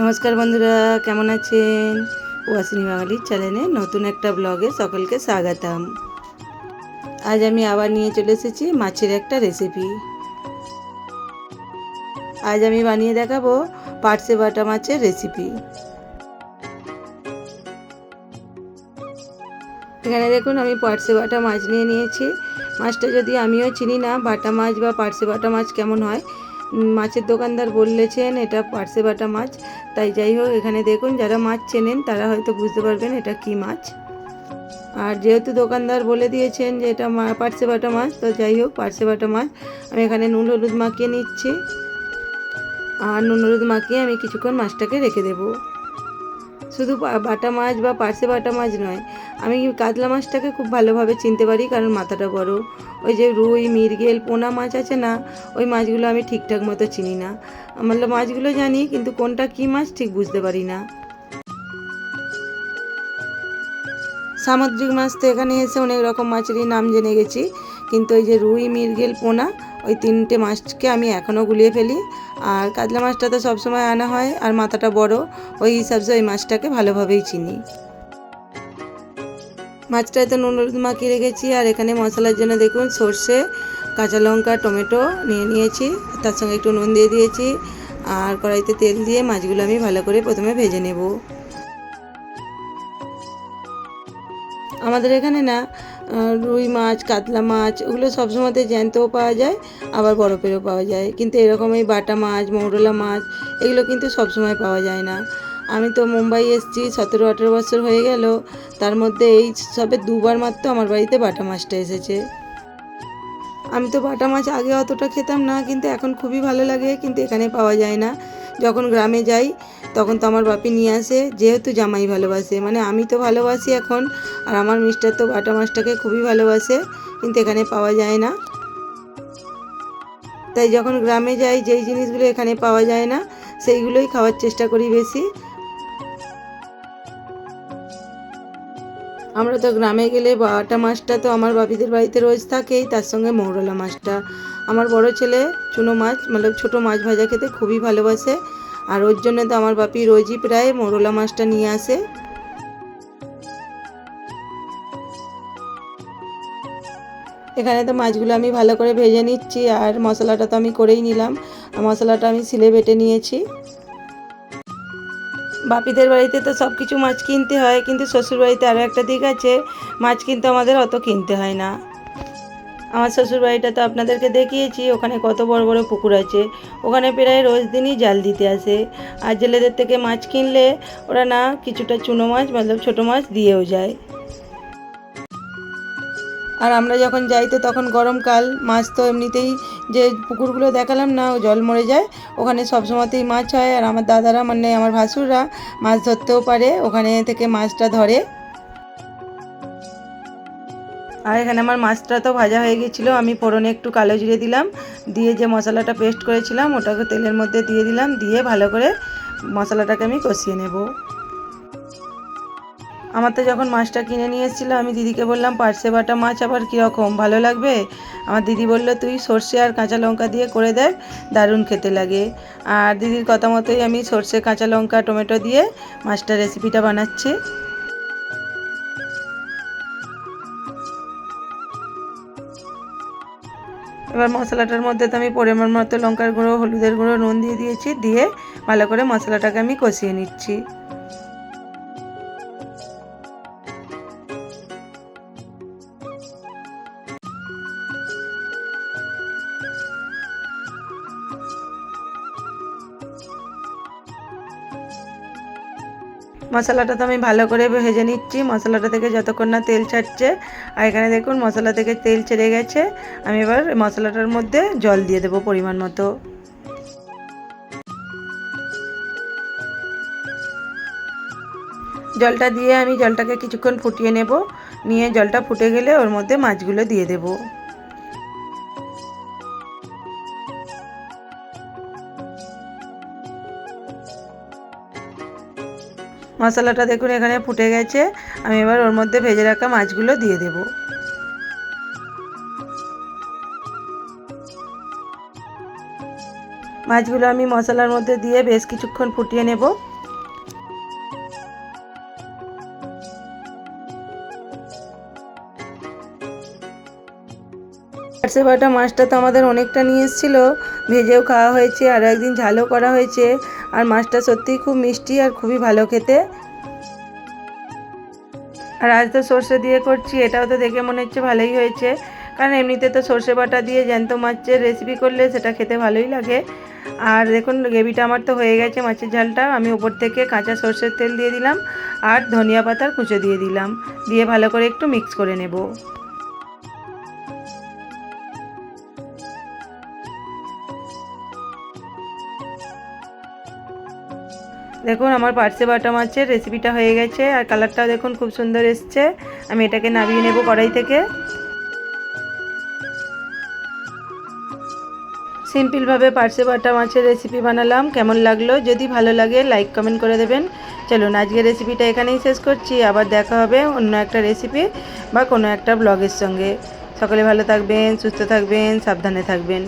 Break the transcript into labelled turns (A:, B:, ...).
A: নমস্কার বন্ধুরা, কেমন আছেন? ওয়াসিনী বাঙালির চ্যানেলে নতুন একটা ব্লগে সকলকে স্বাগতম। আজ আমি আবার নিয়ে চলে এসেছি মাছের একটা রেসিপি আজ আমি বানিয়ে দেখাবো পার্সে বাটা মাছের রেসিপি এখানে দেখুন, আমি পার্সে বাটা মাছ নিয়ে নিয়েছি। মাছটা যদি আমিও চিনি না, বাটা মাছ বা পার্সে বাটা মাছ কেমন হয় মাছের দোকানদার বললেছেন এটা পার্সে বাটা মাছ। তাই যাই হোক, এখানে দেখুন, যারা মাছ চেনেন, তারা হয়তো বুঝতে পারবেন এটা কি মাছ। আর যেহেতু দোকানদার বলে দিয়েছেন যে এটা পার্সে বাটা মাছ, তো যাই হোক পার্সে বাটা মাছ। আমি এখানে নুন হলুদ মাখিয়ে নিচ্ছি। আর নুন হলুদ মাখিয়ে আমি কিছুক্ষণ মাছটাকে রেখে দেবো। শুধু বাটা মাছ বা পার্সে বাটা মাছ নয়, আমি কাতলা মাছটাকে খুব ভালোভাবে চিনতে পারি, কারণ মাথাটা বড়। ওই যে রুই মিরগেল পোনা মাছ আছে না, ওই মাছগুলো আমি ঠিকঠাক মতো চিনি না। আমার মাছগুলো জানি, কিন্তু কোনটা কী মাছ ঠিক বুঝতে পারি না। সামুদ্রিক মাছ তো এখানে এসে অনেক রকম মাছেরই নাম জেনে গেছি, কিন্তু ওই যে রুই মিরগেল পোনা ওই তিনটে মাছকে আমি এখনও গুলিয়ে ফেলি। আর কাতলা মাছটা তো সবসময় আনা হয় আর মাথাটা বড়, ওই হিসাবে ওই মাছটাকে ভালোভাবেই চিনি। মাছটায় তো নুন হলুদ মাখিয়ে রেখেছি আর এখানে মশলার জন্য দেখুন সর্ষে, কাঁচা লঙ্কা, টমেটো নিয়ে নিয়েছি, তার সঙ্গে একটু নুন দিয়ে দিয়েছি। আর কড়াইতে তেল দিয়ে মাছগুলো আমি ভালো করে প্রথমে ভেজে নেব। আমাদের এখানে না রুই মাছ, কাতলা মাছ, ওগুলো সবসময়তে জ্যান্তও পাওয়া যায়, আবার বরফেরও পাওয়া যায়। কিন্তু এরকম এই বাটা মাছ, মৌরলা মাছ, এগুলো কিন্তু সবসময় পাওয়া যায় না। আমি তো মুম্বাই এসেছি, সতেরো, আঠেরো বছর হয়ে গেল, তার মধ্যে এই সবে দুবার মাত্র আমার বাড়িতে বাটা মাছটা এসেছে। আমি তো বাটা মাছ আগে অতটা খেতাম না, কিন্তু এখন খুবই ভালো লাগে, কিন্তু এখানে পাওয়া যায় না। যখন গ্রামে যাই, তখন তো আমার বাপি নিয়ে আসে, যেহেতু জামাই ভালোবাসে। মানে আমি তো ভালোবাসি এখন, আর আমার মিস্টার তো বাটা মাছটাকে খুবই ভালোবাসে, কিন্তু এখানে পাওয়া যায় না। তাই যখন গ্রামে যাই, যেই জিনিসগুলো এখানে পাওয়া যায় না, সেইগুলোই খাওয়ার চেষ্টা করি বেশি। আমরা তো গ্রামে গেলে বাটা মাছটা তো আমার বাপিদের বাড়িতে রোজ থাকেই, তার সঙ্গে মৌরলা মাছটা। আমার বড় ছেলে চুনো মাছ মানে ছোটো মাছ ভাজা খেতে খুবই ভালোবাসে, আর ওর জন্য তো আমার বাপি রোজই প্রায় মৌরলা মাছটা নিয়ে আসে। এখানে তো মাছগুলো আমি ভালো করে ভেজে নিচ্ছি, আর মশলাটা তো আমি করেই নিলাম। মশলাটা আমি সিলে বেটে নিয়েছি। বাপিদের বাড়িতে তো সব কিছু মাছ কিনতে হয়, কিন্তু শ্বশুরবাড়িতে আরও একটা দিক আছে, মাছ কিন্তু আমাদের অত কিনতে হয় না। আমার শ্বশুরবাড়িটা তো আপনাদেরকে দেখিয়েছি, ওখানে কত বড় বড় পুকুর আছে, ওখানে প্রায় রোজ দিনই জাল দিতে আসে। আর জেলেদের থেকে মাছ কিনলে ওরা না কিছুটা চুনো মাছ, মতলব ছোটো মাছ দিয়েও যায়। আর আমরা যখন যাই তো তখন গরমকাল, মাছ তো এমনিতেই যে পুকুরগুলো দেখালাম না জল মরে যায়। ওখানে সব সময়তেই মাছ হয় আর আমার দাদারা মানে আমার ভাসুররা মাছ ধরতেও পারে, ওখানে থেকে মাছটা ধরে। আর এখানে আমার মাছটা তো ভাজা হয়ে গেছিল আমি ফোড়নে একটু কালো জিরে দিলাম, দিয়ে যে মশলাটা পেস্ট করেছিলাম, ওটাকে তেলের মধ্যে দিয়ে দিলাম, দিয়ে ভালো করে মশলাটাকে আমি কষিয়ে নেব। আমার তো যখন মাছটা কিনে নিয়ে এসেছিল, আমি দিদিকে বললাম পার্সে বাটা মাছ আবার কীরকম? ভালো লাগবে? আমার দিদি বলল, তুই সর্ষে আর কাঁচা লঙ্কা দিয়ে করে দেখ, দারুণ খেতে লাগে। আর দিদির কথা মতোই আমি সর্ষে, কাঁচা লঙ্কা, টমেটো দিয়ে মাছটা রেসিপিটা বানাচ্ছি। এবার মশলাটার মধ্যে তো আমি পরিমাণ মতো লঙ্কার গুঁড়ো, হলুদের গুঁড়ো, নুন দিয়ে দিয়েছি, দিয়ে ভালো করে মশলাটাকে আমি কষিয়ে নিচ্ছি। মশলাটা তো আমি ভালো করে ভেজে নিচ্ছি। মশলাটা থেকে যতক্ষণ না তেল ছাড়ছে, আর এখানে দেখুন মশলা থেকে তেল ছেড়ে গেছে, আমি এবার মশলাটার মধ্যে জল দিয়ে দেবো পরিমাণ মতো। জলটা দিয়ে আমি জলটাকে কিছুক্ষণ ফুটিয়ে নেব, নিয়ে জলটা ফুটে গেলে ওর মধ্যে মাছগুলো দিয়ে দেবো। মশলাটা দেখুন, এখানে ফুটে গেছে। আমি এবার ওর মধ্যে ভেজে রাখা মাছগুলো দিয়ে দেব। মাছগুলো আমি মশলার মধ্যে দিয়ে বেশ কিছুক্ষণ ফুটিয়ে নেব। পার্সে বাটা মাছটা তো আমাদের অনেকটা নিয়ে এসেছিল। ভেজেও খাওয়া হয়েছে, আর একদিন ঝালও করা হয়েছে। আর মাছটা সত্যিই খুব মিষ্টি আর খুবই ভালো খেতে। আর আজ তো সর্ষে দিয়ে করছি, এটাও তো দেখে মনে হচ্ছে ভালোই হয়েছে। কারণ এমনিতে তো সর্ষে বাটা দিয়ে জ্যান্ত মাছের রেসিপি করলে সেটা খেতে ভালোই লাগে। আর দেখুন, গ্রেভিটা আমার তো হয়ে গেছে মাছের ঝালটা। আমি উপর থেকে কাঁচা সর্ষের তেল দিয়ে দিলাম আর ধনিয়া পাতার কুচো দিয়ে দিলাম। দিয়ে ভালো করে একটু মিক্স করে নেব। দেখুন, আমার পার্সে বাটা মাছের রেসিপিটা হয়ে গেছে, আর কালারটাও দেখুন, খুব সুন্দর এসছে। আমি এটাকে নামিয়ে নেব কড়াই থেকে। সিম্পলভাবে পার্সে বাটা মাছের রেসিপি বানালাম, কেমন লাগল? যদি ভালো লাগে লাইক কমেন্ট করে দেবেন। চলুন, আজকের রেসিপিটা এখানেই শেষ করছি। আবার দেখা হবে অন্য একটা রেসিপি বা কোনো একটা ব্লগের সঙ্গে। সকলে ভালো থাকবেন, সুস্থ থাকবেন, সাবধানে থাকবেন।